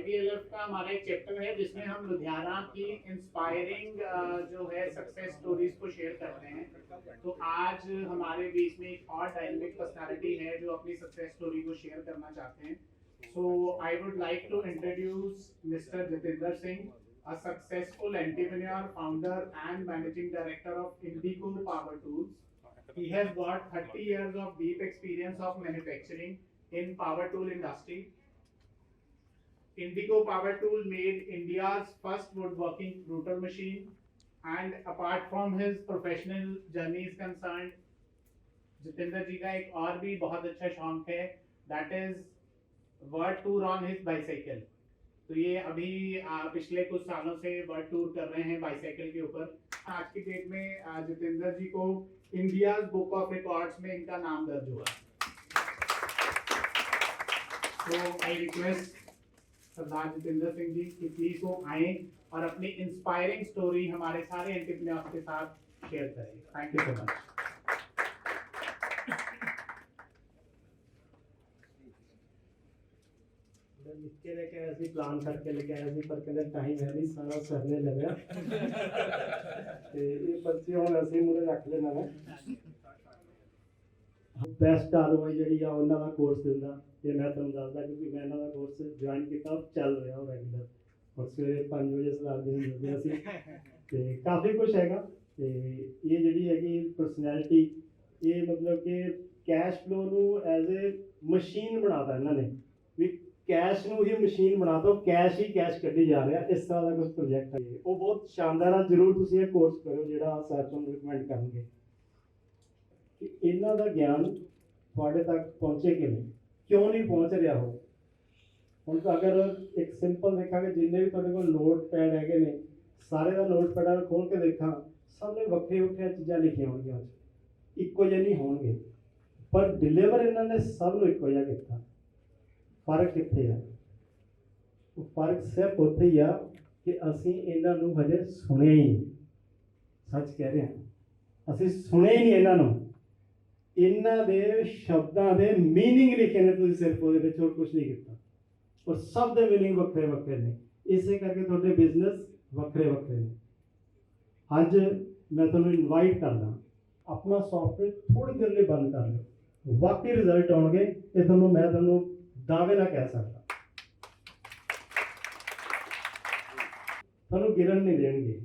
आईबीएलएफ का हमारा एक चैप्टर है जिसमें हम लुधियाना की इंस्पायरिंग जो है सक्सेस स्टोरीज को शेयर करते हैं तो आज हमारे बीच में एक और डायनेमिक पर्सनालिटी है जो अपनी सक्सेस स्टोरी को शेयर करना चाहते हैं so I would like to introduce mister Jitendra Singh a successful entrepreneur, founder, and managing director of Indigo Power Tools. He has got 30 years of deep experience of manufacturing in power tool industry. Indigo Power Tool made India's first woodworking router machine. And apart from his professional journey is concerned, Jitendra ji का एक और भी बहुत अच्छा शौक है that is world tour on his bicycle तो ये अभी पिछले कुछ सालों से वर्ल्ड टूर कर रहे हैं बाइसाइकिल के ऊपर। आज की डेट में जितेंद्र जी को इंडिया बुक ऑफ़ रिकॉर्ड्स में इनका नाम दर्ज हुआ। तो आई रिक्वेस्ट सरदार जितेंद्र सिंह जी की प्लीज़ वो आए और अपनी इंस्पायरिंग स्टोरी हमारे सारे एंटरप्रेन्योर्स के साथ शेयर करें। थैंक यू सो मच लिख लेके आया थी प्लान करके लेके आया थी पर कहते टाइम है नहीं सारा सरने लगा तो ये पर्ची हम ऐसे ही मुझे रख लेना है। ਬੈਸਟ ਆਰਓਆਈ ਜਿਹੜੀ ਆ ਉਹਨਾਂ ਦਾ ਕੋਰਸ ਦਿੰਦਾ ਤੇ ਮੈਂ ਤੁਹਾਨੂੰ ਦੱਸਦਾ ਕਿਉਂਕਿ ਮੈਂ ਇਹਨਾਂ ਦਾ ਕੋਰਸ ਜੁਆਇਨ ਕੀਤਾ ਉਹ ਚੱਲ ਰਿਹਾ ਉਹ ਰੈਗੂਲਰ ਔਰ ਸਵੇਰੇ 5 ਵਜੇ ਸਲਾਹ ਦੇ ਹੁੰਦੇ ਅਸੀਂ। ਤੇ ਕਾਫੀ ਕੁਝ ਹੈਗਾ ਤੇ ਇਹ ਜਿਹੜੀ ਹੈਗੀ ਪਰਸਨੈਲਿਟੀ ਇਹ ਮਤਲਬ ਕਿ ਕੈਸ਼ ਫਲੋ ਨੂੰ ਐਜ਼ ਅ ਮਸ਼ੀਨ ਬਣਾਤਾ ਇਹਨਾਂ ਨੇ। ਵੀ ਕੈਸ਼ ਨੂੰ ਹੀ ਮਸ਼ੀਨ ਬਣਾ ਦੋ ਕੈਸ਼ ਹੀ ਕੈਸ਼ ਕੱਢੀ ਜਾ ਰਿਹਾ, ਇਸ ਤਰ੍ਹਾਂ ਦਾ ਕੁਝ ਪ੍ਰੋਜੈਕਟ ਹੈ। ਉਹ ਬਹੁਤ ਸ਼ਾਨਦਾਰ ਆ, ਜਰੂਰ ਤੁਸੀਂ ਇਹ ਕੋਰਸ ਕਰੋ ਜਿਹੜਾ ਸਰ ਤੁਹਾਨੂੰ ਰਿਕਮੈਂਡ ਕਰਨਗੇ। ਕਿ ਇਹਨਾਂ ਦਾ ਗਿਆਨ ਤੁਹਾਡੇ ਤੱਕ ਪਹੁੰਚੇ ਕਿਵੇਂ ਕਿਉਂ ਨਹੀਂ ਪਹੁੰਚ ਰਿਹਾ ਉਹ? ਹੁਣ ਅਗਰ ਇੱਕ ਸਿੰਪਲ ਦੇਖਾਂਗੇ, ਜਿੰਨੇ ਵੀ ਤੁਹਾਡੇ ਕੋਲ ਨੋਟ ਪੈਡ ਹੈਗੇ ਨੇ, ਸਾਰੇ ਦਾ ਨੋਟ ਪੈਡ ਖੋਲ ਕੇ ਦੇਖਾਂ ਸਭ ਨੇ ਵੱਖਰੀਆਂ ਵੱਖਰੀਆਂ ਚੀਜ਼ਾਂ ਲਿਖੀਆਂ ਹੋਣਗੀਆਂ ਉਹ ਇੱਕੋ ਜਿਹੇ ਨਹੀਂ ਹੋਣਗੇ। ਪਰ ਡਿਲੀਵਰ ਇਹਨਾਂ ਨੇ ਸਭ ਨੂੰ ਇੱਕੋ ਜਿਹਾ ਕੀਤਾ। ਫ਼ਰਕ ਕਿੱਥੇ ਆ? ਉਹ ਫ਼ਰਕ ਸਿਰਫ ਉੱਥੇ ਹੀ ਆ ਕਿ ਅਸੀਂ ਇਹਨਾਂ ਨੂੰ ਹਜੇ ਸੁਣਿਆ ਹੀ ਸੱਚ ਕਹਿ ਰਹੇ। ਹਾਂ ਅਸੀਂ ਸੁਣਿਆ ਹੀ ਨਹੀਂ ਇਹਨਾਂ ਨੂੰ। ਇਹਨਾਂ ਦੇ ਸ਼ਬਦਾਂ ਦੇ मीनिंग ਲਿਖੇ ਨੇ ਤੁਸੀਂ ਸਿਰਫ ਉਹਦੇ ਵਿੱਚ ਹੋਰ ਕੁਝ ਨਹੀਂ ਕੀਤਾ ਔਰ ਸਭ ਦੇ मीनिंग ਵੱਖਰੇ ਵੱਖਰੇ ਨੇ ਇਸੇ ਕਰਕੇ ਤੁਹਾਡੇ ਬਿਜ਼ਨਸ ਵੱਖਰੇ ਵੱਖਰੇ ਨੇ ਅੱਜ ਮੈਂ ਤੁਹਾਨੂੰ ਇਨਵਾਈਟ ਕਰਦਾ ਆਪਣਾ ਸੌਫਟਵੇਅਰ ਥੋੜੀ ਦੇਰ ਲਈ ਬੰਦ ਕਰ ਲਿਓ ਵਾਕਈ ਰਿਜ਼ਲਟ ਆਉਣਗੇ ਇਹ ਤੁਹਾਨੂੰ ਮੈਂ ਤੁਹਾਨੂੰ ਦਾਅਵੇ ਨਾਲ ਕਹਿ ਸਕਦਾ ਤੁਹਾਨੂੰ ਗਿਰਨ ਨਹੀਂ ਦੇਣਗੇ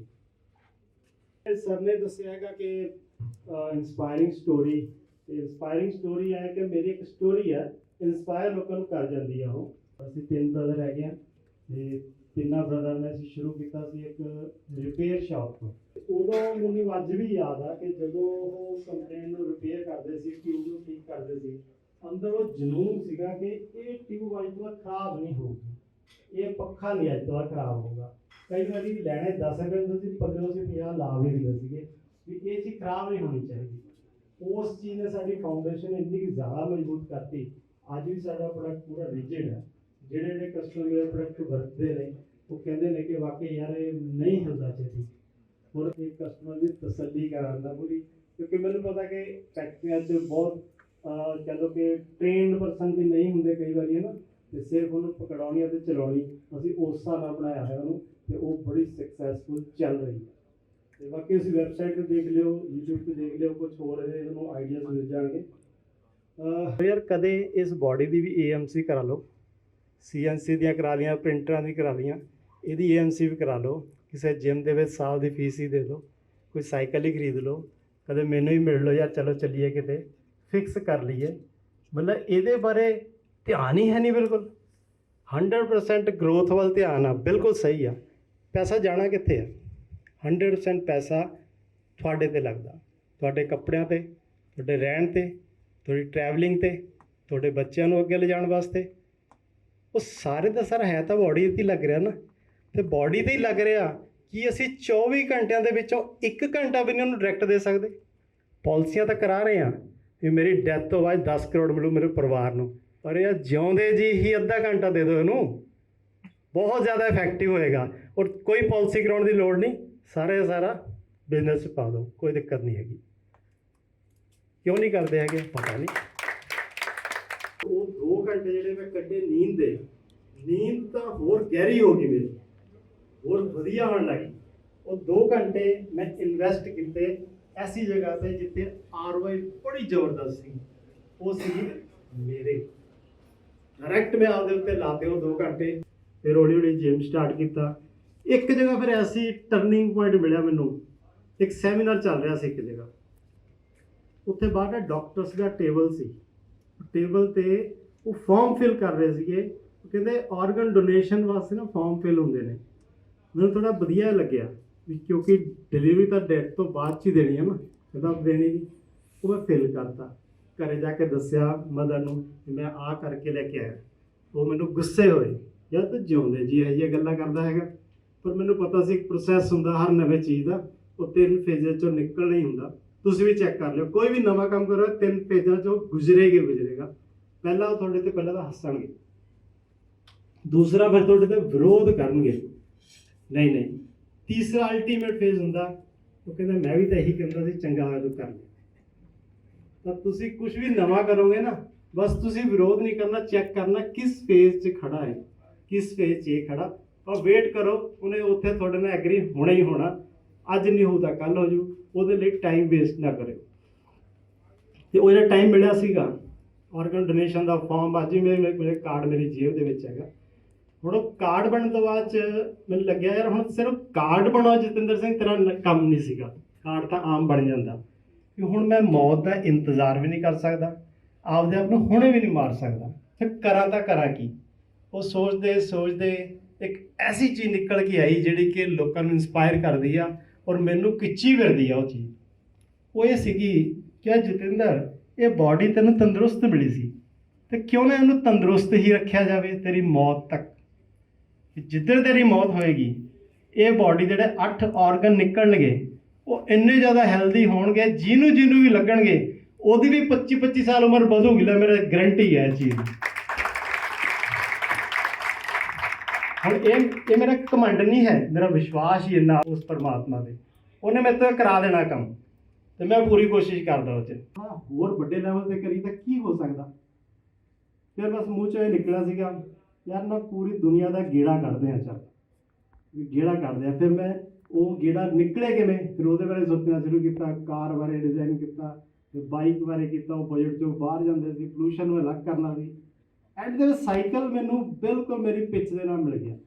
ਇਹ ਸਰ ਨੇ ਦੱਸਿਆ ਹੈਗਾ ਕਿ ਇਨਸਪਾਇਰਿੰਗ ਸਟੋਰੀ ਇਨਸਪਾਇਰਿੰਗ ਸਟੋਰੀ ਹੈ ਕਿ ਮੇਰੀ ਇੱਕ ਸਟੋਰੀ ਹੈ ਇਨਸਪਾਇਰ ਲੋਕਾਂ ਨੂੰ ਕਰ ਜਾਂਦੀ ਆ ਉਹ। ਅਸੀਂ ਤਿੰਨ ਬ੍ਰਦਰ ਹੈਗੇ ਆ ਤੇ ਤਿੰਨਾਂ ਬ੍ਰਦਰ ਨੇ ਅਸੀਂ ਸ਼ੁਰੂ ਕੀਤਾ ਸੀ ਇੱਕ ਰਿਪੇਅਰ ਸ਼ਾਪ ਤੋਂ। ਉਦੋਂ ਮੈਨੂੰ ਅੱਜ ਵੀ ਯਾਦ ਆ ਕਿ ਜਦੋਂ ਉਹ ਕੰਪਲੇਨ ਨੂੰ ਰਿਪੇਅਰ ਕਰਦੇ ਸੀ ਟਿਊਬ ਨੂੰ ਠੀਕ ਕਰਦੇ ਸੀ, ਅੰਦਰ ਉਹ ਜਨੂਨ ਸੀਗਾ ਕਿ ਇਹ ਟਿਊਬ ਅੱਜ ਤੋਂ ਖਰਾਬ ਨਹੀਂ ਹੋਊਗੀ। ਇਹ ਪੱਖਾ ਨਹੀਂ ਅੱਜ ਤੋਂ ਖਰਾਬ ਹੋਊਗਾ। ਕਈ ਵਾਰੀ ਲੈਣੇ 10 ਰੁਪਏ ਹੁੰਦੇ ਸੀ ਪੰਦਰਾਂ ਸੀ 50 ਲਾ ਵੀ ਦਿੰਦੇ ਸੀਗੇ ਵੀ ਇਹ ਚੀਜ਼ ਖਰਾਬ ਨਹੀਂ ਹੋਣੀ ਚਾਹੀਦੀ। ਉਸ ਚੀਜ਼ ਨੇ ਸਾਡੀ ਫਾਊਂਡੇਸ਼ਨ ਇੰਨੀ ਕੁ ਜ਼ਿਆਦਾ ਮਜ਼ਬੂਤ ਕਰਤੀ ਅੱਜ ਵੀ ਸਾਡਾ ਪ੍ਰੋਡਕਟ ਪੂਰਾ ਰਿਜਿਡ ਹੈ। ਜਿਹੜੇ ਜਿਹੜੇ ਕਸਟਮਰ ਮੇਰੇ ਪ੍ਰੋਡਕਟ ਵਰਤਦੇ ਨੇ ਉਹ ਕਹਿੰਦੇ ਨੇ ਕਿ ਵਾਕਈ ਯਾਰ ਇਹ ਨਹੀਂ ਹੁੰਦਾ ਚਾਹੀਦੀ ਹੁਣ ਇਹ ਕਸਟਮਰ ਦੀ ਤਸੱਲੀ ਕਰਾਉਣ ਦਾ ਪੂਰੀ ਕਿਉਂਕਿ ਮੈਨੂੰ ਪਤਾ ਕਿ ਫੈਕਟਰੀਆਂ 'ਚ ਬਹੁਤ ਅਹ, ਕਹਿ ਲਓ ਕਿ ਟ੍ਰੇਨਡ ਪਰਸਨ ਵੀ ਨਹੀਂ ਹੁੰਦੇ ਕਈ ਵਾਰੀ ਹੈ ਨਾ? ਤੇ ਸਿਰਫ ਉਹਨੂੰ ਪਕੜਾਉਣੀ ਅਤੇ ਚਲਾਉਣੀ। ਅਸੀਂ ਉਸ ਹਿਸਾਬ ਨਾਲ ਬਣਾਇਆ ਹੈ ਉਹਨੂੰ ਤੇ ਉਹ ਬੜੀ ਸਕਸੈਸਫੁਲ ਚੱਲ ਰਹੀ ਹੈ। ਤੇ ਬਾਕੀ ਤੁਸੀਂ ਵੈਬਸਾਈਟ ਤੇ ਦੇਖ ਲਿਓ, YouTube ਤੇ ਦੇਖ ਲਿਓ ਕੁਝ ਹੋਰ ਇਹਦੇ ਤੁਹਾਨੂੰ ਆਈਡੀਆਜ਼ ਮਿਲ ਜਾਣਗੇ। ਅਹ ਯਾਰ ਕਦੇ ਇਸ ਬਾਡੀ ਦੀ ਵੀ AMC ਕਰਾ ਲਓ। CNC ਦੀਆਂ ਕਰਾ ਲੀਆਂ ਪ੍ਰਿੰਟਰਾਂ ਦੀ ਕਰਾ ਲੀਆਂ ਇਹਦੀ AMC ਵੀ ਕਰਾ ਲਓ। ਕਿਸੇ ਜਿਮ ਦੇ ਵਿੱਚ ਸਾਲ ਦੀ ਫੀਸ ਹੀ ਦੇ ਦਿਓ। ਕੋਈ ਸਾਈਕਲ ਹੀ ਖਰੀਦ ਲਓ। ਕਦੇ ਮੈਨੂੰ ਹੀ ਮਿਲ ਲਓ ਯਾਰ ਚਲੋ ਚੱਲੀਏ ਕਿਤੇ। ਫਿਕਸ ਕਰ ਲਈਏ। ਮਤਲਬ ਇਹਦੇ ਬਾਰੇ ਧਿਆਨ ਹੀ ਹੈ ਨਹੀਂ ਬਿਲਕੁਲ। 100% ਗਰੋਥ ਵੱਲ ਧਿਆਨ ਆ। ਬਿਲਕੁਲ ਸਹੀ ਆ। ਪੈਸਾ ਜਾਣਾ ਕਿੱਥੇ ਆ? 100% ਪੈਸਾ ਤੁਹਾਡੇ ਤੇ ਲੱਗਦਾ। ਤੁਹਾਡੇ ਕੱਪੜਿਆਂ ਤੇ, ਤੁਹਾਡੇ ਰਹਿਣ ਤੇ, ਤੁਹਾਡੀ ਟਰੈਵਲਿੰਗ ਤੇ, ਤੁਹਾਡੇ ਬੱਚਿਆਂ ਨੂੰ ਅੱਗੇ ਲਿਜਾਣ ਵਾਸਤੇ। ਉਹ ਸਾਰੇ ਦਾ ਸਾਰਾ ਹੈ ਤਾਂ ਬਾਡੀ ਤੇ ਹੀ ਲੱਗ ਰਿਹਾ ਨਾ। ਤੇ ਬਾਡੀ ਤੇ ਹੀ ਲੱਗ ਰਿਹਾ ਕਿ ਅਸੀਂ 24 ਘੰਟਿਆਂ ਦੇ ਵਿੱਚੋਂ 1 ਘੰਟਾ ਵੀ ਨਹੀਂ ਉਹਨੂੰ ਡਾਇਰੈਕਟ ਦੇ ਸਕਦੇ। ਪਾਲਿਸੀਆਂ ਤਾਂ ਕਰਾ ਰਹੇ ਆ ਵੀ ਮੇਰੀ ਡੈਥ ਤੋਂ ਬਾਅਦ 10 ਕਰੋੜ ਮਿਲੂ ਮੇਰੇ ਪਰਿਵਾਰ ਨੂੰ। ਪਰ ਇਹ ਜਿਉਂਦੇ ਜੀ ਹੀ ਅੱਧਾ ਘੰਟਾ ਦੇ ਦਿਓ ਇਹਨੂੰ। ਬਹੁਤ ਜ਼ਿਆਦਾ ਇਫੈਕਟਿਵ ਹੋਏਗਾ। ਔਰ ਕੋਈ ਪਾਲਿਸੀ ਕਰਾਉਣ ਦੀ ਲੋੜ ਨਹੀਂ। ਸਾਰੇ ਦਾ ਸਾਰਾ ਬਿਜ਼ਨਸ 'ਚ ਪਾ ਦਿਓ, ਕੋਈ ਦਿੱਕਤ ਨਹੀਂ ਹੈਗੀ। ਕਿਉਂ ਨਹੀਂ ਕਰਦੇ ਹੈਗੇ? ਪਤਾ ਨਹੀਂ। ਉਹ 2 ਘੰਟੇ ਜਿਹੜੇ ਮੈਂ ਕੱਢੇ ਨੀਂਦ ਦੇ, ਨੀਂਦ ਤਾਂ ਹੋਰ ਗਹਿਰੀ ਹੋ ਗਈ ਮੇਰੀ, ਹੋਰ ਵਧੀਆ ਹੋਣ ਲੱਗੀ ਉਹ 2 ਘੰਟੇ ਮੈਂ ਇਨਵੈਸਟ ਕੀਤੇ ਐਸੀ ਜਗ੍ਹਾ ਤੇ ਜਿੱਥੇ ਆਰਓਆਈ ਬੜੀ ਜ਼ਬਰਦਸਤ ਸੀ। ਉਹ ਸੀ ਮੇਰੇ। ਡਾਇਰੈਕਟ ਮੈਂ ਆਪਦੇ ਉੱਤੇ ਲਾਤੇ ਉਹ 2 ਘੰਟੇ। ਫਿਰ ਹੌਲੀ ਹੌਲੀ ਜਿਮ ਸਟਾਰਟ ਕੀਤਾ। ਇੱਕ ਜਗ੍ਹਾ ਫਿਰ ਐਸੀ ਟਰਨਿੰਗ ਪੁਆਇੰਟ ਮਿਲਿਆ ਮੈਨੂੰ। ਇੱਕ ਸੈਮੀਨਾਰ ਚੱਲ ਰਿਹਾ ਸੀ ਇੱਕ ਜਗ੍ਹਾ। ਉੱਥੇ ਬਾਹਰ ਨਾ ਡਾਕਟਰਸ ਦਾ ਟੇਬਲ ਸੀ। ਟੇਬਲ ਤੇ ਉਹ ਫਾਰਮ ਫਿਲ ਕਰ ਰਹੇ ਸੀਗੇ। ਕਹਿੰਦੇ ਆਰਗਨ ਡੋਨੇਸ਼ਨ ਵਾਸਤੇ ਨਾ ਫਾਰਮ ਫਿਲ ਹੁੰਦੇ ਨੇ। ਮੈਨੂੰ ਥੋੜਾ ਵਧੀਆ ਲੱਗਿਆ ਵੀ ਕਿਉਂਕਿ ਡਿਲੀਵਰੀ ਤਾਂ ਡੈਥ ਤੋਂ ਬਾਅਦ ਚ ਹੀ ਦੇਣੀ ਹੈ ਨਾ। ਕਹਿੰਦਾ ਦੇਣੀ ਨਹੀਂ। ਉਹ ਮੈਂ ਫਿਲ ਕਰਤਾ। ਘਰੇ ਜਾ ਕੇ ਦੱਸਿਆ ਮਦਰ ਨੂੰ ਮੈਂ ਆ ਕਰਕੇ ਲੈ ਕੇ ਆਇਆ। ਉਹ ਮੈਨੂੰ ਗੁੱਸੇ ਹੋਏ। ਯਾਰ ਤੂੰ ਜਿਉਂਦੇ ਜੀ, ਇਹ ਜਿਹੀਆਂ ਗੱਲਾਂ ਕਰਦਾ ਹੈਗਾ। ਪਰ ਮੈਨੂੰ ਪਤਾ ਸੀ ਇੱਕ ਪ੍ਰੋਸੈਸ ਹੁੰਦਾ ਹਰ ਨਵੇਂ ਚੀਜ਼ ਦਾ, ਉਹ ਤਿੰਨ ਫੇਜ਼ਾਂ ਚੋਂ ਨਿਕਲਣਾ ਹੀ ਹੁੰਦਾ। ਤੁਸੀਂ ਵੀ ਚੈੱਕ ਕਰ ਲਿਓ। ਕੋਈ ਵੀ ਨਵਾਂ ਕੰਮ ਕਰੋ ਤਿੰਨ ਫੇਜ਼ਾਂ ਚੋਂ ਗੁਜ਼ਰੇਗੇ ਗੁਜ਼ਰੇਗਾ। ਪਹਿਲਾਂ ਉਹ ਤੁਹਾਡੇ ਤੇ ਪਹਿਲਾਂ ਤਾਂ ਹੱਸਣਗੇ। ਦੂਸਰਾ ਫਿਰ ਤੁਹਾਡੇ ਤੇ ਵਿਰੋਧ ਕਰਨਗੇ। ਨਹੀਂ ਨਹੀਂ। ਤੀਸਰਾ ਅਲਟੀਮੇਟ ਫੇਜ਼ ਹੁੰਦਾ। ਉਹ ਕਹਿੰਦਾ, ਮੈਂ ਵੀ ਤਾਂ ਇਹੀ ਕਹਿੰਦਾ ਸੀ, ਚੰਗਾ ਹੋਇਆ ਤੂੰ ਕਰ ਲਿਆ। ਤਾਂ ਤੁਸੀਂ ਕੁਝ ਵੀ ਨਵਾਂ ਕਰੋਗੇ ਨਾ, ਬਸ ਤੁਸੀਂ ਵਿਰੋਧ ਨਹੀਂ ਕਰਨਾ ਚੈੱਕ ਕਰਨਾ ਕਿਸ ਫੇਜ਼ 'ਚ ਖੜਾ ਹੈ। ਕਿਸ ਫੇਜ਼ 'ਚ ਇਹ ਖੜਾ? ਔਰ ਵੇਟ ਕਰੋ, ਉਹਨੇ ਉੱਥੇ ਤੁਹਾਡੇ ਨਾਲ ਐਗਰੀ ਹੋਣਾ ਹੀ ਹੋਣਾ। ਅੱਜ ਨਹੀਂ ਹੋਊ ਤਾਂ ਕੱਲ ਹੋ ਜੂ ਉਹਦੇ ਲਈ ਟਾਈਮ ਵੇਸਟ ਨਾ ਕਰਿਓ। ਤੇ ਉਹ ਜਿਹੜਾ ਟਾਈਮ ਮਿਲਿਆ ਸੀਗਾ ਆਰਗਨ ਡੋਨੇਸ਼ਨ ਦਾ ਫਾਰਮ ਅੱਜ ਵੀ ਮੇਰੇ ਮੇਰੇ ਕਾਰਡ ਮੇਰੀ ਜੇਬ ਦੇ ਵਿੱਚ ਹੈਗਾ। ਹੁਣ ਉਹ ਕਾਰਡ ਬਣਨ ਤੋਂ ਬਾਅਦ ਚ ਮੈਨੂੰ ਲੱਗਿਆ, ਯਾਰ ਹੁਣ ਸਿਰਫ ਕਾਰਡ ਬਣਾਉ ਜਤਿੰਦਰ ਸਿੰਘ, ਤੇਰਾ ਕੰਮ ਨਹੀਂ ਸੀਗਾ। ਕਾਰਡ ਤਾਂ ਆਮ ਬਣ ਜਾਂਦਾ। ਕਿ ਹੁਣ ਮੈਂ ਮੌਤ ਦਾ ਇੰਤਜ਼ਾਰ ਵੀ ਨਹੀਂ ਕਰ ਸਕਦਾ, ਆਪਦੇ ਆਪ ਨੂੰ ਹੁਣੇ ਵੀ ਨਹੀਂ ਮਾਰ ਸਕਦਾ। ਫਿਰ ਕਰਾਂ ਤਾਂ ਕਰਾਂ ਕੀ? ਉਹ ਸੋਚਦੇ ਸੋਚਦੇ ਇੱਕ ਐਸੀ ਚੀਜ਼ ਨਿਕਲ ਕੇ ਆਈ ਜਿਹੜੀ ਕਿ ਲੋਕਾਂ ਨੂੰ ਇਨਸਪਾਇਰ ਕਰਦੀ ਆ ਔਰ ਮੈਨੂੰ ਖਿੱਚੀ ਫਿਰਦੀ ਆ ਉਹ ਚੀਜ਼। ਉਹ ਇਹ ਸੀਗੀ ਕਿ ਆ ਜਤਿੰਦਰ, ਇਹ ਬਾਡੀ ਤੈਨੂੰ ਤੰਦਰੁਸਤ ਮਿਲੀ ਸੀ। ਤੇ ਕਿਉਂ ਨਾ ਇਹਨੂੰ ਤੰਦਰੁਸਤ ਹੀ ਰੱਖਿਆ ਜਾਵੇ ਤੇਰੀ ਮੌਤ ਤੱਕ। ਕਿ ਜਿੱਦਣ ਤੇਰੀ ਮੌਤ ਹੋਏਗੀ, ਇਹ ਬਾਡੀ ਜਿਹੜੇ 8 ਆਰਗਨ ਨਿਕਲਣਗੇ, ਉਹ ਇੰਨੇ ਜ਼ਿਆਦਾ ਹੈਲਦੀ ਹੋਣਗੇ, ਜਿਹਨੂੰ ਜਿਹਨੂੰ ਵੀ ਲੱਗਣਗੇ, ਉਹਦੀ ਵੀ 25 25 ਸਾਲ ਉਮਰ ਵਧੂਗੀ, ਲੈ ਮੇਰਾ ਗਰੰਟੀ ਹੈ ਇਹ ਚੀਜ਼ ਦੀ ਹੁਣ ਇਹ ਇਹ ਮੇਰਾ ਕਮੰਡ ਨਹੀਂ ਹੈ, ਮੇਰਾ ਵਿਸ਼ਵਾਸ ਹੀ ਇੰਨਾ ਉਸ ਪਰਮਾਤਮਾ ਤੇ। ਉਹਨੇ ਮੇਰੇ ਤੋਂ ਕਰਾ ਦੇਣਾ ਕੰਮ, ਤੇ ਮੈਂ ਪੂਰੀ ਕੋਸ਼ਿਸ਼ ਕਰਦਾ ਉਹ ਚ। ਹਾਂ, ਹੋਰ ਵੱਡੇ ਲੈਵਲ ਤੇ ਕਰੀ ਤਾਂ ਕੀ ਹੋ ਸਕਦਾ? ਫਿਰ ਬਸ ਮੂੰਹ ਚੋਂ ਇਹ ਨਿਕਲਿਆ ਸੀਗਾ, ਯਾਰ ਨਾ ਪੂਰੀ ਦੁਨੀਆ ਦਾ ਗੇੜਾ ਕੱਢਦੇ ਆ ਚੱਲ। ਗੇੜਾ ਕੱਢਦੇ ਆ, ਫਿਰ ਮੈਂ ਉਹ ਗੇੜਾ ਨਿਕਲੇ ਕਿਵੇਂ? ਫਿਰ ਉਹਦੇ ਬਾਰੇ ਸੋਚਣਾ ਸ਼ੁਰੂ ਕੀਤਾ, ਕਾਰ ਬਾਰੇ ਡਿਜ਼ਾਈਨ ਕੀਤਾ ਬਾਈਕ ਬਾਰੇ ਕੀਤਾ, ਉਹ ਬਜਟ ਚੋਂ ਬਾਹਰ ਜਾਂਦੇ ਸੀ ਪੋਲੂਸ਼ਨ ਨੂੰ ਅਲੱਗ ਕਰਨਾ ਸੀ। ਐਂਡ ਦੇ ਸਾਈਕਲ ਮੈਨੂੰ ਬਿਲਕੁਲ ਮੇਰੀ ਪਿੱਚ ਦੇ ਨਾਲ ਮਿਲ ਗਿਆ।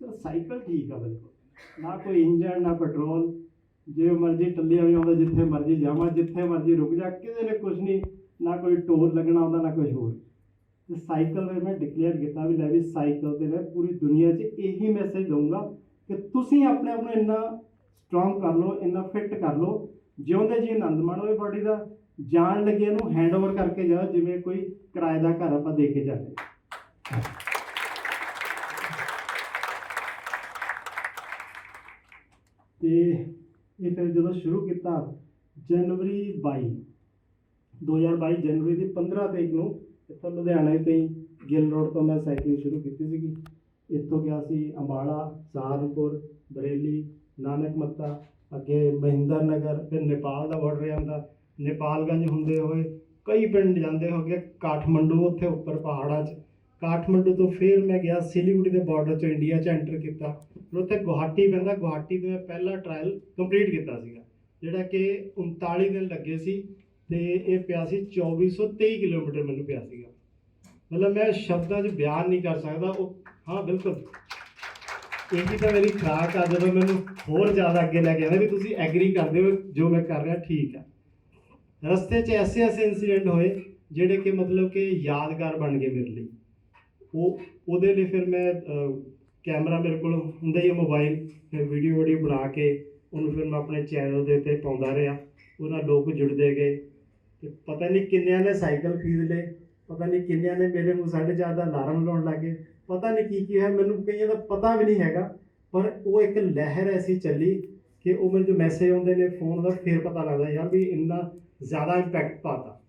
ਤੇ ਸਾਈਕਲ ਠੀਕ ਆ ਬਿਲਕੁਲ। ਨਾ ਕੋਈ ਇੰਜਨ ਨਾ ਪੈਟਰੋਲ ਜੇ ਮਰਜ਼ੀ ਟੱਲੀ ਆਵੇਂ ਆਉਂਦਾ, ਜਿੱਥੇ ਮਰਜ਼ੀ ਜਾਵਾਂ, ਜਿੱਥੇ ਮਰਜ਼ੀ ਰੁਕ ਜਾ, ਕਿਸੇ ਨੇ ਕੁਝ ਨਹੀਂ। ਨਾ ਕੋਈ ਟੋਰ ਲੱਗਣਾ ਆਉਂਦਾ, ਨਾ ਕੁਝ ਹੋਰ। ਤੇ ਸਾਈਕਲ ਵੇ ਮੈਂ ਡਿਕਲੇਅਰ ਕੀਤਾ ਵੀ ਲੈ ਵੀ ਸਾਈਕਲ ਤੇ ਮੈਂ ਪੂਰੀ ਦੁਨੀਆ 'ਚ ਇਹੀ ਮੈਸੇਜ ਦਊਂਗਾ ਕਿ ਤੁਸੀਂ ਆਪਣੇ ਆਪ ਨੂੰ ਇੰਨਾ ਸਟਰੋਂਗ ਕਰ ਲਓ, ਇੰਨਾ ਫਿੱਟ ਕਰ ਲਓ। ਜਿਉਂਦੇ ਜੀ ਆਨੰਦ ਮਾਣੋ ਇਹ ਬਾਡੀ ਦਾ। ਜਾਣ ਲੱਗੇ ਇਹਨੂੰ ਹੈਂਡਓਵਰ ਕਰਕੇ ਜਾਓ ਜਿਵੇਂ ਕੋਈ ਕਿਰਾਏ ਦਾ ਘਰ ਆਪਾਂ ਦੇ ਕੇ ਜਾਂਦੇ। ਤੇ ਇਹ ਫਿਰ ਜਦੋਂ ਸ਼ੁਰੂ ਕੀਤਾ, ਜਨਵਰੀ 22 2022 ਜਨਵਰੀ ਦੀ 15 ਤਰੀਕ ਨੂੰ ਇੱਥੋਂ ਲੁਧਿਆਣੇ ਤੋਂ ਹੀ ਗਿੱਲ ਰੋਡ ਤੋਂ ਮੈਂ ਸਾਈਕਲਿੰਗ ਸ਼ੁਰੂ ਕੀਤੀ ਸੀਗੀ। ਇੱਥੋਂ ਗਿਆ ਸੀ ਅੰਬਾਲਾ, ਸਹਾਰਨਪੁਰ, ਬਰੇਲੀ, ਨਾਨਕ ਮੱਤਾ, ਅੱਗੇ ਮਹਿੰਦਰ ਨਗਰ ਫਿਰ ਨੇਪਾਲ ਦਾ ਬਾਰਡਰ ਆਉਂਦਾ ਨੇਪਾਲਗੰਜ ਹੁੰਦੇ ਹੋਏ ਕਈ ਪਿੰਡ ਜਾਂਦੇ ਹੋ ਗਏ ਕਾਠਮੰਡੂ ਉੱਥੇ ਉੱਪਰ ਪਹਾੜਾਂ 'ਚ। ਕਾਠਮੰਡੂ ਤੋਂ ਫਿਰ ਮੈਂ ਗਿਆ, ਸਿਲੀਗੁੜੀ ਦੇ ਬਾਰਡਰ 'ਚ ਇੰਡੀਆ 'ਚ ਐਂਟਰ ਕੀਤਾ। ਫਿਰ ਉੱਥੇ ਗੁਹਾਟੀ ਪੈਂਦਾ, ਗੁਹਾਟੀ 'ਤੇ ਮੈਂ ਪਹਿਲਾ ਟ੍ਰਾਇਲ ਕੰਪਲੀਟ ਕੀਤਾ ਸੀਗਾ, ਜਿਹੜਾ ਕਿ 39 ਦਿਨ ਲੱਗੇ ਸੀ ਤੇ ਇਹ ਪਿਆ ਸੀ 2423 ਕਿਲੋਮੀਟਰ ਮੈਨੂੰ ਪਿਆ ਸੀਗਾ। ਮਤਲਬ ਮੈਂ ਸ਼ਬਦਾਂ 'ਚ ਬਿਆਨ ਨਹੀਂ ਕਰ ਸਕਦਾ, ਉਹ, ਹਾਂ, ਬਿਲਕੁਲ। ਇਹੀ ਤਾਂ ਮੇਰੀ ਖੁਰਾਕ ਆ, ਜਦੋਂ ਮੈਨੂੰ ਹੋਰ ਜ਼ਿਆਦਾ ਅੱਗੇ ਲੈ ਕੇ ਆਉਂਦਾ ਵੀ ਤੁਸੀਂ ਐਗਰੀ ਕਰਦੇ ਹੋ, ਜੋ ਮੈਂ ਕਰ ਰਿਹਾ, ਠੀਕ ਆ। ਰਸਤੇ 'ਚ ਐਸੇ ਐਸੇ ਇਨਸੀਡੈਂਟ ਹੋਏ ਜਿਹੜੇ ਕਿ ਮਤਲਬ ਕਿ ਯਾਦਗਾਰ ਬਣ ਗਏ ਮੇਰੇ ਲਈ। ਉਹ, ਉਹਦੇ ਲਈ ਫਿਰ ਮੈਂ ਕੈਮਰਾ ਮੇਰੇ ਕੋਲ ਹੁੰਦਾ ਹੀ ਮੋਬਾਈਲ ਫਿਰ ਵੀਡੀਓ ਵੀਡੀਓ ਬਣਾ ਕੇ ਉਹਨੂੰ ਫਿਰ ਮੈਂ ਆਪਣੇ ਚੈਨਲ ਦੇ ਉੱਤੇ ਪਾਉਂਦਾ ਰਿਹਾ। ਉਹਨਾਂ ਲੋਕ ਜੁੜਦੇ ਗਏ ਤੇ ਪਤਾ ਨਹੀਂ ਕਿੰਨਿਆਂ ਨੇ ਸਾਈਕਲ ਖਰੀਦ ਲਏ, ਪਤਾ ਨਹੀਂ ਕਿੰਨਿਆਂ ਨੇ ਮੇਰੇ ਨੂੰ ਸਾਢੇ ਚਾਰ ਦਾ ਅਲਾਰਮ ਲਾਉਣ ਲੱਗੇ ਪਤਾ ਨਹੀਂ ਕੀ ਕੀ ਹੈ ਮੈਨੂੰ ਕਈਆਂ ਦਾ ਪਤਾ ਵੀ ਨਹੀਂ ਹੈਗਾ, ਪਰ ਉਹ ਇੱਕ ਲਹਿਰ ਐਸੀ ਚੱਲੀ ਕਿ ਉਹ ਮੈਨੂੰ ਜੋ ਮੈਸੇਜ ਆਉਂਦੇ ਨੇ ਫੋਨ ਦਾ, ਫਿਰ ਪਤਾ ਲੱਗਦਾ ਯਾਰ ਵੀ ਇੰਨਾ ਜ਼ਿਆਦਾ ਇੰਪੈਕਟ ਪਾਤਾ।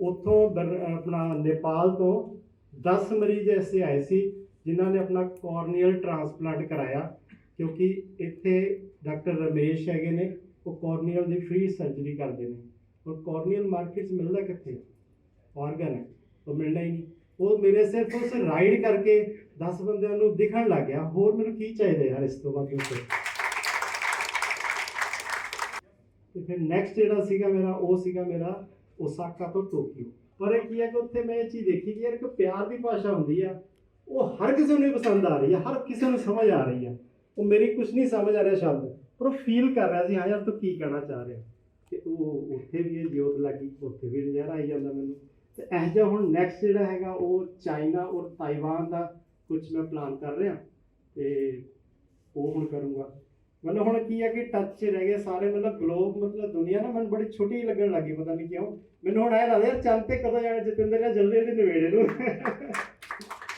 ਉੱਥੋਂ ਦਰ- ਆਪਣਾ ਨੇਪਾਲ ਤੋਂ 10 ਮਰੀਜ਼ ਐਸੇ ਆਏ ਸੀ, ਜਿਨ੍ਹਾਂ ਨੇ ਆਪਣਾ ਕੋਰਨੀਅਲ ਟ੍ਰਾਂਸਪਲਾਂਟ ਕਰਾਇਆ, ਕਿਉਂਕਿ ਇੱਥੇ ਡਾਕਟਰ ਰਮੇਸ਼ ਹੈਗੇ ਨੇ, ਉਹ ਕੋਰਨੀਅਲ ਦੀ ਫ੍ਰੀ ਸਰਜਰੀ ਕਰਦੇ ਨੇ। ਔਰ ਕੋਰਨੀਅਲ ਮਾਰਕੀਟ 'ਚ ਮਿਲਦਾ ਕਿੱਥੇ? ਆਰਗਨ ਹੈ, ਉਹ ਮਿਲਣਾ ਹੀ ਨਹੀਂ। ਉਹ ਮੇਰੇ ਸਿਰਫ ਉਸ ਰਾਈਡ ਕਰਕੇ 10 ਬੰਦਿਆਂ ਨੂੰ ਦਿਖਣ ਲੱਗ ਗਿਆ। ਹੋਰ ਮੈਨੂੰ ਕੀ ਚਾਹੀਦਾ ਯਾਰ ਇਸ ਤੋਂ ਬਾਅਦ ਉੱਤੇ ਤੇ ਫਿਰ ਨੈਕਸਟ ਜਿਹੜਾ ਸੀਗਾ ਮੇਰਾ, ਉਹ ਸੀਗਾ ਮੇਰਾ ਓਸਾਕਾ ਤੋਂ ਟੋਕੀਓ। ਪਰ ਇਹ ਕੀ ਹੈ ਕਿ ਉੱਥੇ ਮੈਂ ਇਹ ਚੀਜ਼ ਦੇਖੀ ਕਿ ਯਾਰ ਇੱਕ ਪਿਆਰ ਦੀ ਭਾਸ਼ਾ ਹੁੰਦੀ ਆ, ਉਹ ਹਰ ਕਿਸੇ ਨੂੰ ਪਸੰਦ ਆ ਰਹੀ ਆ, ਹਰ ਕਿਸੇ ਨੂੰ ਸਮਝ ਆ ਰਹੀ ਆ। ਉਹ ਮੇਰੀ ਕੁਝ ਨਹੀਂ ਸਮਝ ਆ ਰਿਹਾ ਸ਼ਬਦ, ਪਰ ਉਹ ਫੀਲ ਕਰ ਰਿਹਾ ਸੀ, ਹਾਂ ਯਾਰ ਤੂੰ ਕੀ ਕਹਿਣਾ ਚਾਹ ਰਿਹਾ? ਤੇ ਉਹ ਉੱਥੇ ਵੀ ਇਹ ਜੋਤ ਲੱਗੀ, ਉੱਥੇ ਵੀ ਨਜ਼ਾਰਾ ਆਈ ਜਾਂਦਾ ਮੈਨੂੰ। ਤੇ ਇਹ ਜਿਹਾ ਹੁਣ ਨੈਕਸਟ ਜਿਹੜਾ ਹੈਗਾ, ਉਹ ਚਾਈਨਾ ਔਰ ਤਾਈਵਾਨ ਦਾ ਕੁਝ ਮੈਂ ਪਲਾਨ ਕਰ ਰਿਹਾ। ਤੇ ਉਹ ਹੁਣ ਕਰੂੰਗਾ। ਮਤਲਬ ਹੁਣ ਕੀ ਹੈ ਕਿ ਟੱਚ 'ਚ ਰਹਿ ਗਏ ਸਾਰੇ, ਮਤਲਬ ਗਲੋਬ ਮਤਲਬ ਦੁਨੀਆ ਨਾ ਮੈਨੂੰ ਬੜੀ ਛੋਟੀ ਲੱਗਣ ਲੱਗੀ ਪਤਾ ਨਹੀਂ ਕਿਉਂ। ਮੈਨੂੰ ਹੁਣ ਐ ਲੱਗਦਾ ਯਾਰ ਚੰਦ ਤੇ ਕਦੋਂ ਜਾਣਾ, ਜਤਿੰਦਰ ਨੇ ਜਲਦੀ ਜਲਦੀ ਨਵੇੜੇ ਨੂੰ।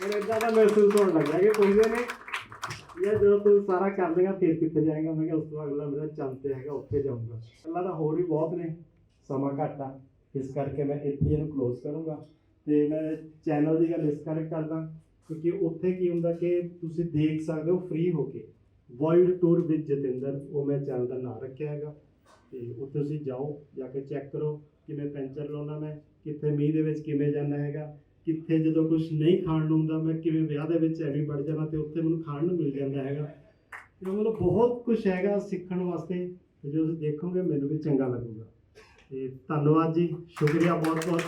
ਮੈਨੂੰ ਇਦਾਂ ਦਾ ਮਹਿਸੂਸ ਹੋਣ ਲੱਗਾ ਕਿ ਪੁੱਛਦੇ ਨੇ। ਯਾਰ ਜਦੋਂ ਤੂੰ ਸਾਰਾ ਕਰ ਲੇਗਾ ਫਿਰ ਕਿੱਥੇ ਜਾਏਗਾ? ਮੈਂ ਕਿਹਾ ਉਸ ਤੋਂ ਅਗਲਾ ਮੇਰਾ ਚੰਦ ਤੇ ਹੈਗਾ, ਉੱਥੇ ਜਾਊਂਗਾ। ਅੱਲਾ ਦਾ ਹੋਰ ਵੀ ਬਹੁਤ ਨੇ। ਸਮਾਂ ਘੱਟ ਆ। ਇਸ ਕਰਕੇ ਮੈਂ ਇੱਥੇ ਇਹਨੂੰ ਕਲੋਜ਼ ਕਰੂੰਗਾ। ਤੇ ਮੈਂ ਚੈਨਲ ਦੀ ਗੱਲ ਇਸ ਕਰਕੇ ਕਰਦਾ, ਕਿਉਂਕਿ ਉੱਥੇ ਕੀ ਹੁੰਦਾ ਕਿ ਤੁਸੀਂ ਦੇਖ ਸਕਦੇ ਹੋ ਫ੍ਰੀ ਹੋ ਕੇ। ਵਰਲਡ ਟੂਰ ਵਿਦ ਜਤਿੰਦਰ, ਉਹ ਮੈਂ ਚੈਨਲ ਦਾ ਨਾਮ ਰੱਖਿਆ ਹੈਗਾ। ਤੇ ਉੱਥੇ ਤੁਸੀਂ ਜਾਓ, ਜਾ ਕੇ ਚੈੱਕ ਕਰੋ ਕਿਵੇਂ ਪੈਂਚਰ ਲਾਉਣਾ ਮੈਂ, ਕਿੱਥੇ ਮੀਂਹ ਦੇ ਵਿੱਚ ਕਿਵੇਂ ਜਾਣਾ ਹੈਗਾ, ਕਿੱਥੇ ਜਦੋਂ ਕੁਝ ਨਹੀਂ ਖਾਣ ਨੂੰ ਹੁੰਦਾ ਮੈਂ ਕਿਵੇਂ ਵਿਆਹ ਦੇ ਵਿੱਚ ਐਵੇਂ ਵੜ ਜਾਣਾ ਤੇ ਉੱਥੇ ਮੈਨੂੰ ਖਾਣ ਨੂੰ ਮਿਲ ਜਾਂਦਾ ਹੈਗਾ। ਤੇ ਮਤਲਬ ਬਹੁਤ ਕੁਝ ਹੈਗਾ ਸਿੱਖਣ ਵਾਸਤੇ, ਤੇ ਜਦੋਂ ਤੁਸੀਂ ਦੇਖੋਗੇ ਮੈਨੂੰ ਵੀ ਚੰਗਾ ਲੱਗੂਗਾ। ਤੇ ਧੰਨਵਾਦ ਜੀ, ਸ਼ੁਕਰੀਆ ਬਹੁਤ ਬਹੁਤ